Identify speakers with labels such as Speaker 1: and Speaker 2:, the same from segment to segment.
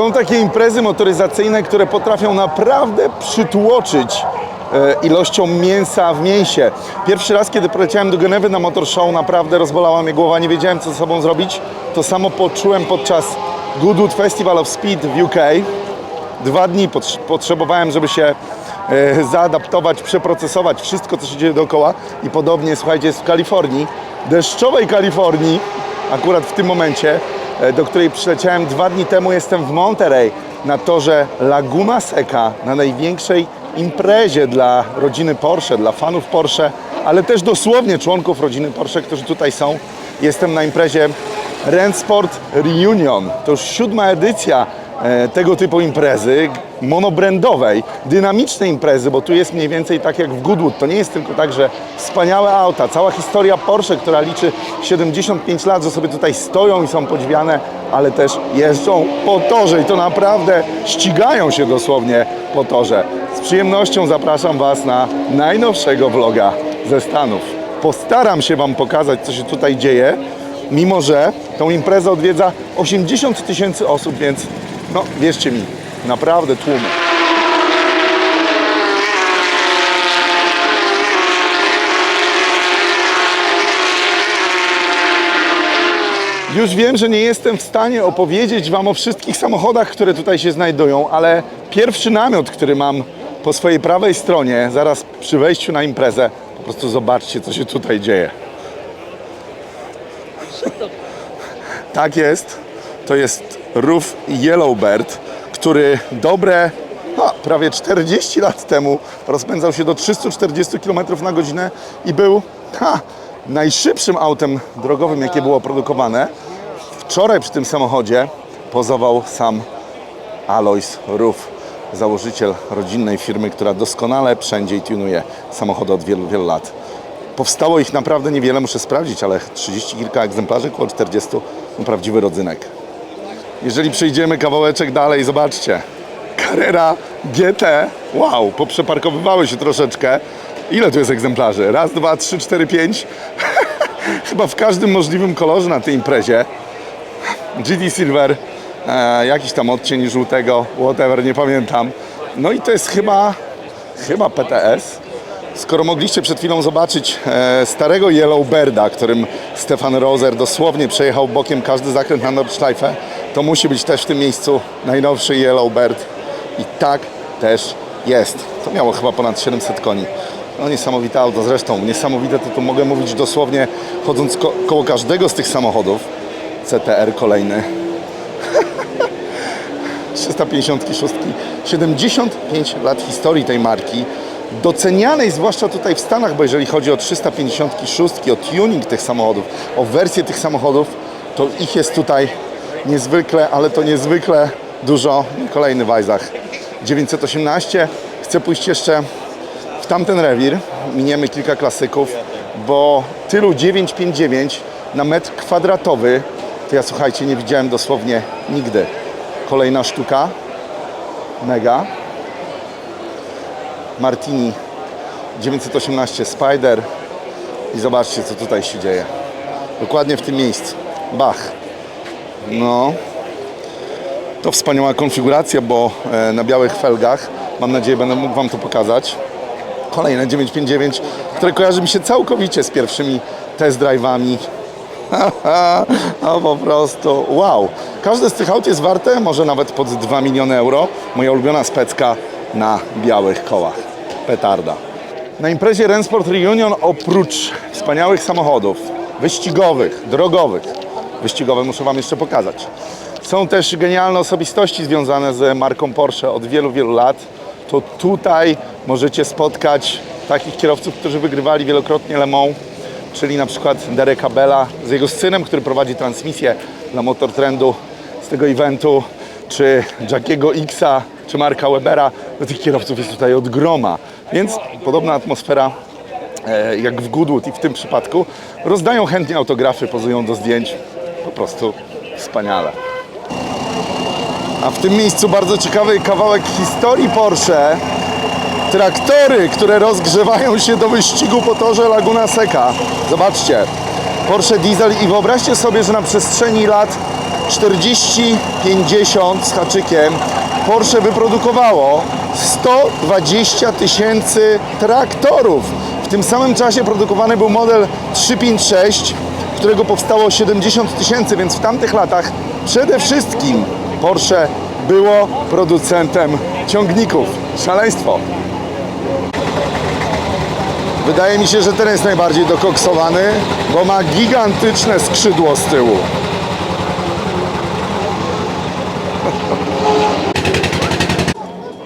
Speaker 1: Są takie imprezy motoryzacyjne, które potrafią naprawdę przytłoczyć e, ilością mięsa w mięsie. Pierwszy raz, kiedy poleciałem do Genewy na Motor Show, naprawdę rozbolała mnie głowa, nie wiedziałem co ze sobą zrobić. To samo poczułem podczas Goodwood Festival of Speed w UK. Dwa dni pot- potrzebowałem, żeby się e, zaadaptować, przeprocesować wszystko, co się dzieje dookoła. I podobnie, słuchajcie, jest w Kalifornii, deszczowej Kalifornii, akurat w tym momencie, do której przyleciałem dwa dni temu, jestem w Monterey na torze Laguna Seca, na największej imprezie dla rodziny Porsche, dla fanów Porsche, ale też dosłownie członków rodziny Porsche, którzy tutaj są. Jestem na imprezie Rennsport Reunion. To już siódma edycja e, tego typu imprezy, monobrandowej, dynamicznej imprezy, bo tu jest mniej więcej tak jak w Goodwood. To nie jest tylko tak, że wspaniałe auta, cała historia Porsche, która liczy 75 lat, że sobie tutaj stoją i są podziwiane, ale też jeżdżą po torze i to naprawdę ścigają się dosłownie po torze. Z przyjemnością zapraszam Was na najnowszego vloga ze Stanów. Postaram się Wam pokazać, co się tutaj dzieje, mimo że tą imprezę odwiedza 80 tysięcy osób, więc no wierzcie mi, naprawdę tłumy. Już wiem, że nie jestem w stanie opowiedzieć Wam o wszystkich samochodach, które tutaj się znajdują, ale pierwszy namiot, który mam po swojej prawej stronie, zaraz przy wejściu na imprezę, po prostu zobaczcie, co się tutaj dzieje. Tak jest. To jest Roof Yellowbird, który dobre prawie 40 lat temu rozpędzał się do 340 km na godzinę i był ha, najszybszym autem drogowym, jakie było produkowane. Wczoraj przy tym samochodzie pozował sam Alois Ruf, założyciel rodzinnej firmy, która doskonale wszędzie i tunuje samochody od wielu, wielu lat. Powstało ich naprawdę niewiele, muszę sprawdzić, ale 30 kilka egzemplarzy, około 40, no prawdziwy rodzynek. Jeżeli przejdziemy kawałeczek dalej, zobaczcie. Carrera GT, wow, poprzeparkowywały się troszeczkę. Ile tu jest egzemplarzy? Raz, dwa, trzy, cztery, pięć. Chyba w każdym możliwym kolorze na tej imprezie. GT Silver, e, jakiś tam odcień żółtego, whatever, nie pamiętam. No i to jest chyba, chyba PTS. Skoro mogliście przed chwilą zobaczyć e, starego Yellowbirda, którym Stefan Roser dosłownie przejechał bokiem każdy zakręt na Nordschleife, to musi być też w tym miejscu najnowszy Yellowbird. I tak też jest. To miało chyba ponad 700 koni. No niesamowite auto, zresztą niesamowite to mogę mówić dosłownie chodząc ko- koło każdego z tych samochodów. CTR kolejny. 356. 75 lat historii tej marki. Docenianej zwłaszcza tutaj w Stanach, bo jeżeli chodzi o 356, o tuning tych samochodów, o wersję tych samochodów, to ich jest tutaj niezwykle, ale to niezwykle dużo. Kolejny Wajzach 918. Chcę pójść jeszcze w tamten rewir. Miniemy kilka klasyków, bo tylu 959 na metr kwadratowy to ja słuchajcie, nie widziałem dosłownie nigdy. Kolejna sztuka. Mega. Martini 918 Spider. I zobaczcie, co tutaj się dzieje. Dokładnie w tym miejscu. Bach. No. To wspaniała konfiguracja, bo e, na białych felgach, mam nadzieję, będę mógł Wam to pokazać. Kolejne 959, które kojarzy mi się całkowicie z pierwszymi test drive'ami no po prostu wow. Każde z tych aut jest warte może nawet pod 2 miliony euro. Moja ulubiona specka na białych kołach. Petarda. Na imprezie Rennsport Reunion oprócz wspaniałych samochodów wyścigowych, drogowych, wyścigowe muszę Wam jeszcze pokazać. Są też genialne osobistości związane z marką Porsche od wielu, wielu lat. To tutaj możecie spotkać takich kierowców, którzy wygrywali wielokrotnie Le Mans, czyli na przykład Dereka Bella z jego synem, który prowadzi transmisję dla Motor Trendu z tego eventu, czy Jackiego Xa, czy Marka Webera. No, tych kierowców jest tutaj od groma, więc podobna atmosfera e, jak w Goodwood i w tym przypadku. Rozdają chętnie autografy, pozują do zdjęć. Po prostu wspaniale. A w tym miejscu bardzo ciekawy kawałek historii Porsche. Traktory, które rozgrzewają się do wyścigu po torze Laguna Seca. Zobaczcie, Porsche Diesel i wyobraźcie sobie, że na przestrzeni lat 40-50 z haczykiem Porsche wyprodukowało 120 tysięcy traktorów. W tym samym czasie produkowany był model 356, którego powstało 70 tysięcy, więc w tamtych latach przede wszystkim Porsche było producentem ciągników. Szaleństwo. Wydaje mi się, że ten jest najbardziej dokoksowany, bo ma gigantyczne skrzydło z tyłu.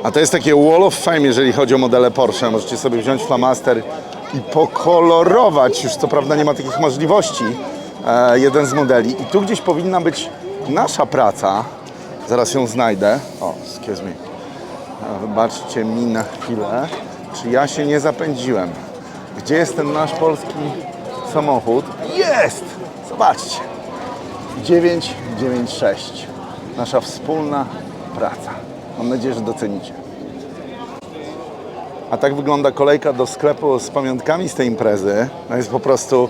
Speaker 1: A to jest takie wall of fame, jeżeli chodzi o modele Porsche. Możecie sobie wziąć flamaster i pokolorować. Już co prawda nie ma takich możliwości. E, jeden z modeli. I tu gdzieś powinna być nasza praca. Zaraz ją znajdę. O, excuse me. E, Wybaczcie mi na chwilę, czy ja się nie zapędziłem. Gdzie jest ten nasz polski samochód? Jest! Zobaczcie. 996. Nasza wspólna praca. Mam nadzieję, że docenicie. A tak wygląda kolejka do sklepu z pamiątkami z tej imprezy. No jest po prostu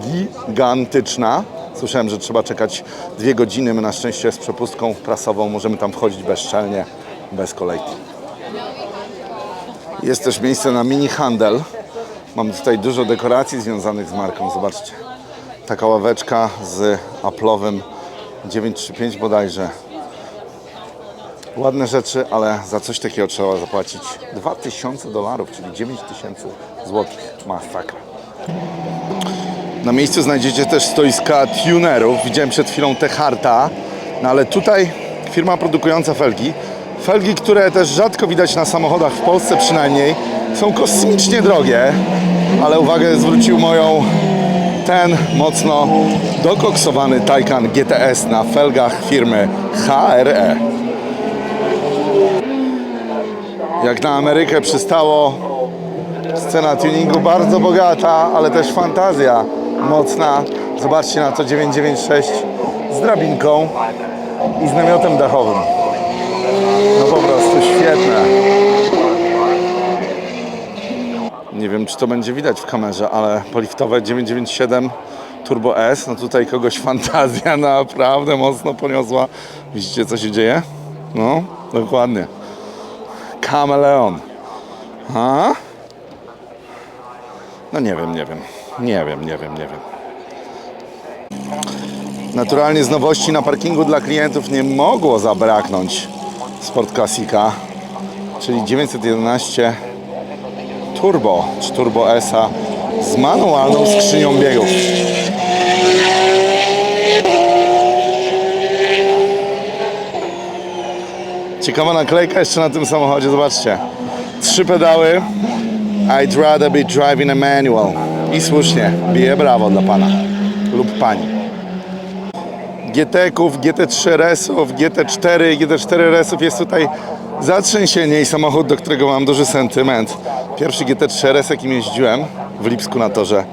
Speaker 1: gigantyczna. Słyszałem, że trzeba czekać dwie godziny. My na szczęście z przepustką prasową możemy tam wchodzić bezczelnie, bez kolejki. Jest też miejsce na mini handel. Mam tutaj dużo dekoracji związanych z marką. Zobaczcie. Taka ławeczka z Apple'owym 935 bodajże. Ładne rzeczy, ale za coś takiego trzeba zapłacić 2000 dolarów, czyli 9000 złotych. Masakra. Na miejscu znajdziecie też stoiska tunerów. Widziałem przed chwilą Teharta, no ale tutaj firma produkująca felgi. Felgi, które też rzadko widać na samochodach, w Polsce przynajmniej, są kosmicznie drogie, ale uwagę zwrócił moją ten mocno dokoksowany Taycan GTS na felgach firmy HRE. Jak na Amerykę przystało, scena tuningu bardzo bogata, ale też fantazja mocna. Zobaczcie na to 996 z drabinką i z namiotem dachowym. No po prostu świetne. Nie wiem, czy to będzie widać w kamerze, ale poliftowe 997 Turbo S, no tutaj kogoś fantazja naprawdę mocno poniosła. Widzicie, co się dzieje? No, dokładnie. Kameleon. A? No nie wiem, nie wiem. Nie wiem, nie wiem, nie wiem. Naturalnie z nowości na parkingu dla klientów nie mogło zabraknąć Sport Classica, czyli 911 Turbo, czy Turbo S-a z manualną skrzynią biegów. Ciekawa naklejka jeszcze na tym samochodzie, zobaczcie. Trzy pedały. I'd rather be driving a manual. I słusznie, bije brawo dla pana lub pani. GT-ków, GT3 RS-ów, GT4, GT4 RS-ów jest tutaj zatrzęsienie i samochód, do którego mam duży sentyment. Pierwszy GT3 RS, jakim jeździłem w Lipsku na torze.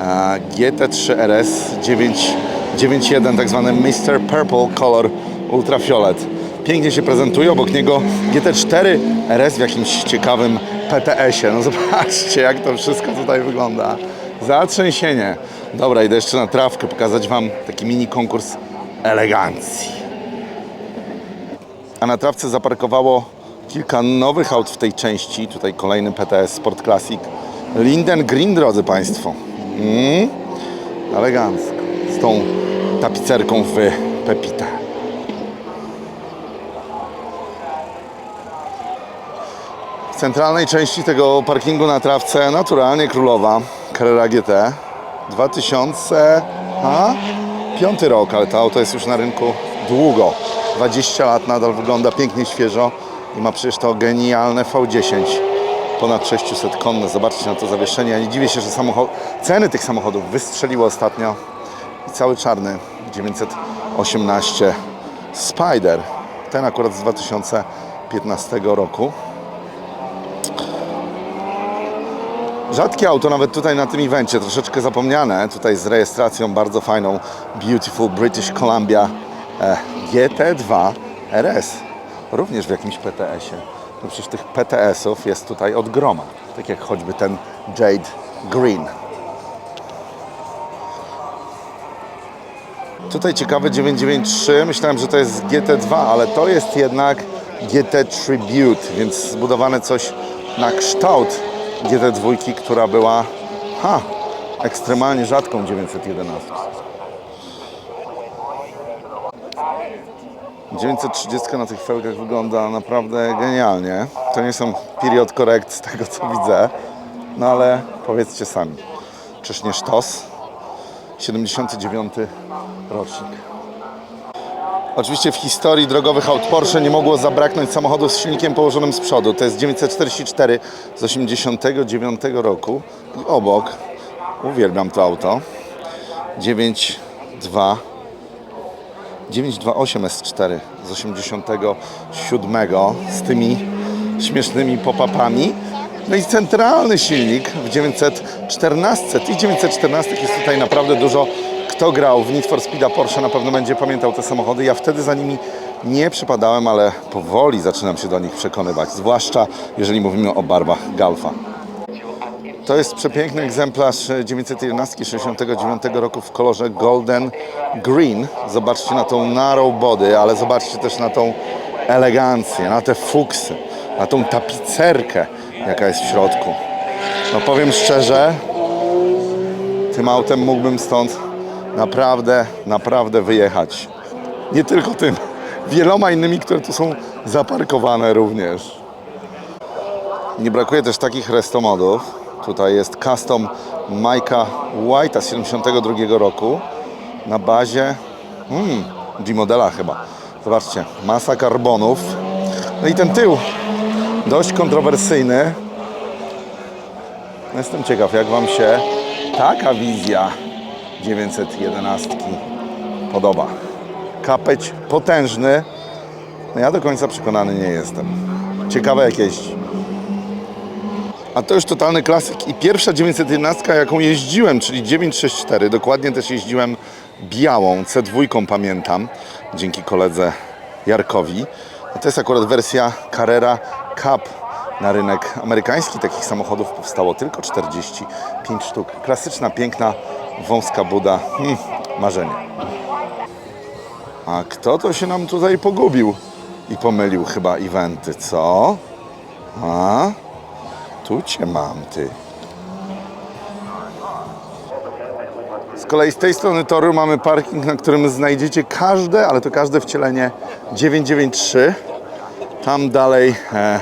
Speaker 1: a GT3 RS 991, tak zwany Mr. Purple Color Ultrafiolet. Pięknie się prezentuje, obok niego GT4 RS w jakimś ciekawym PTS-ie. No zobaczcie, jak to wszystko tutaj wygląda. Zatrzęsienie. Dobra, idę jeszcze na trawkę pokazać Wam taki mini konkurs elegancji. A na trawce zaparkowało kilka nowych aut w tej części. Tutaj kolejny PTS Sport Classic. Linden Green, drodzy Państwo. Mm, elegancko. Z tą tapicerką w Pepite. Centralnej części tego parkingu na trawce naturalnie królowa Carrera GT 2005 rok, ale to auto jest już na rynku długo. 20 lat nadal wygląda pięknie świeżo i ma przecież to genialne V10 ponad 600 konne. Zobaczcie na to zawieszenie. Ja nie dziwię się, że samochod... ceny tych samochodów wystrzeliły ostatnio. I cały czarny 918 Spider. Ten akurat z 2015 roku. Rzadkie auto nawet tutaj na tym evencie, troszeczkę zapomniane. Tutaj z rejestracją bardzo fajną Beautiful British Columbia e, GT2 RS. Również w jakimś PTS-ie. No przecież tych PTS-ów jest tutaj od groma. Tak jak choćby ten Jade Green. Tutaj ciekawe 993. Myślałem, że to jest GT2, ale to jest jednak GT Tribute, więc zbudowane coś na kształt GT2, która była ha, ekstremalnie rzadką 911. 930 na tych felgach wygląda naprawdę genialnie. To nie są period correct z tego co widzę, no ale powiedzcie sami, czyż nie sztos? 79 rocznik. Oczywiście w historii drogowych aut Porsche nie mogło zabraknąć samochodu z silnikiem położonym z przodu. To jest 944 z 89 roku. I obok, uwielbiam to auto, 92 928 S4 z 87 z tymi śmiesznymi pop-upami. No i centralny silnik w 914. Tych 914 jest tutaj naprawdę dużo. Kto grał w Need for Porsche na pewno będzie pamiętał te samochody. Ja wtedy za nimi nie przypadałem, ale powoli zaczynam się do nich przekonywać. Zwłaszcza jeżeli mówimy o barwach Galfa. To jest przepiękny egzemplarz 911 69 roku w kolorze Golden Green. Zobaczcie na tą narrow body, ale zobaczcie też na tą elegancję, na te fuksy, na tą tapicerkę, jaka jest w środku. No powiem szczerze, tym autem mógłbym stąd naprawdę, naprawdę wyjechać. Nie tylko tym, wieloma innymi, które tu są zaparkowane również. Nie brakuje też takich restomodów. Tutaj jest custom Majka White'a z 72 roku na bazie hmm, G-modela chyba. Zobaczcie, masa karbonów. No i ten tył dość kontrowersyjny. Jestem ciekaw, jak Wam się taka wizja 911 podoba. Kapeć potężny. No ja do końca przekonany nie jestem. Ciekawe jak jeździ. A to już totalny klasyk i pierwsza 911, jaką jeździłem, czyli 964, dokładnie też jeździłem białą, C2 pamiętam, dzięki koledze Jarkowi. A to jest akurat wersja Carrera Cup. Na rynek amerykański takich samochodów powstało tylko 45 sztuk. Klasyczna, piękna, wąska buda. Hmm, marzenie. A kto to się nam tutaj pogubił i pomylił chyba eventy, co? A? Tu cię mam, ty. Z kolei z tej strony toru mamy parking, na którym znajdziecie każde, ale to każde wcielenie 993. Tam dalej e,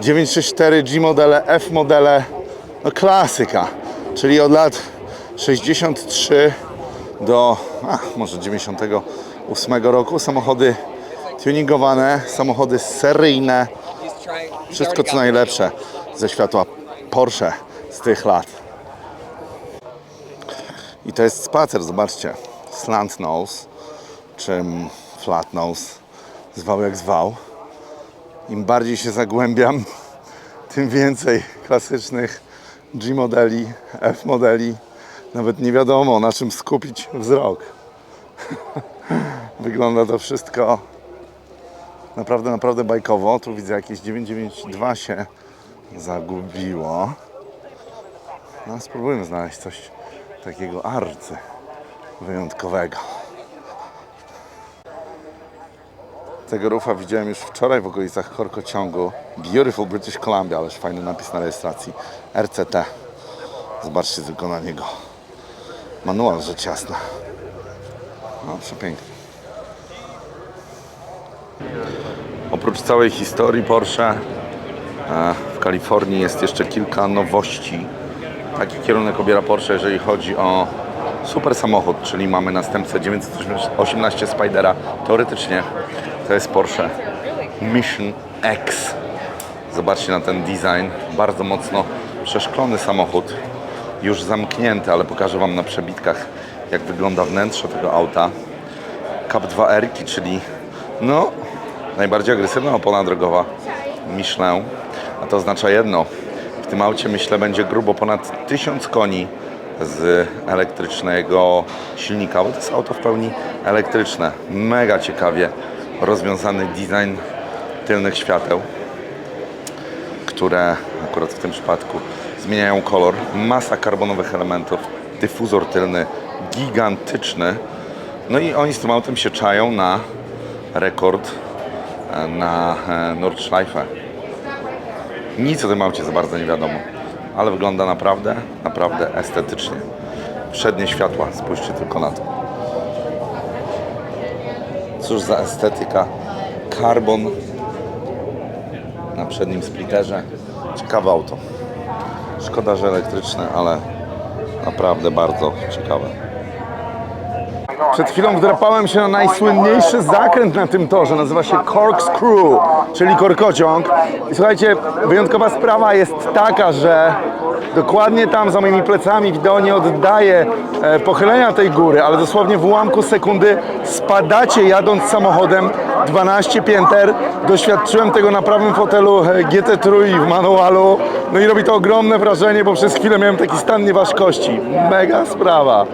Speaker 1: 964 G modele, F modele, no klasyka, czyli od lat 63 do a, może 98 roku samochody tuningowane, samochody seryjne, wszystko co najlepsze ze światła Porsche z tych lat. I to jest spacer, zobaczcie. Slant nose, czy flat nose, zwał jak zwał. Im bardziej się zagłębiam, tym więcej klasycznych G modeli, F modeli. Nawet nie wiadomo na czym skupić wzrok. Wygląda to wszystko naprawdę, naprawdę bajkowo. Tu widzę jakieś 992 się zagubiło. No, spróbujmy znaleźć coś takiego arcy wyjątkowego. Tego rufa widziałem już wczoraj w okolicach Korkociągu. Beautiful British Columbia, ależ fajny napis na rejestracji. RCT. Zobaczcie tylko na niego. Manual rzecz jasna. No, przepiękny. Oprócz całej historii Porsche e, w Kalifornii jest jeszcze kilka nowości. Taki kierunek obiera Porsche, jeżeli chodzi o super samochód, czyli mamy następcę 918 Spidera. Teoretycznie to jest Porsche Mission X. Zobaczcie na ten design. Bardzo mocno przeszklony samochód. Już zamknięty, ale pokażę Wam na przebitkach, jak wygląda wnętrze tego auta. Cup 2R, czyli no, najbardziej agresywna opona drogowa Michelin. A to oznacza jedno. W tym aucie myślę będzie grubo ponad 1000 koni z elektrycznego silnika, bo to jest auto w pełni elektryczne. Mega ciekawie rozwiązany design tylnych świateł, które akurat w tym przypadku zmieniają kolor. Masa karbonowych elementów, dyfuzor tylny gigantyczny. No i oni z tym autem się czają na rekord e, na e, Nordschleife. Nic o tym aucie za bardzo nie wiadomo, ale wygląda naprawdę, naprawdę estetycznie. Przednie światła, spójrzcie tylko na to. Cóż za estetyka. Carbon na przednim splitterze. Ciekawe auto. Szkoda, że elektryczne, ale naprawdę bardzo ciekawe. Przed chwilą wdrapałem się na najsłynniejszy zakręt na tym torze. Nazywa się Corkscrew, czyli korkociąg. I słuchajcie, wyjątkowa sprawa jest taka, że dokładnie tam za moimi plecami wideo nie oddaje e, pochylenia tej góry, ale dosłownie w ułamku sekundy spadacie jadąc samochodem 12 pięter. Doświadczyłem tego na prawym fotelu e, GT3 w manualu. No i robi to ogromne wrażenie, bo przez chwilę miałem taki stan nieważkości. Mega sprawa.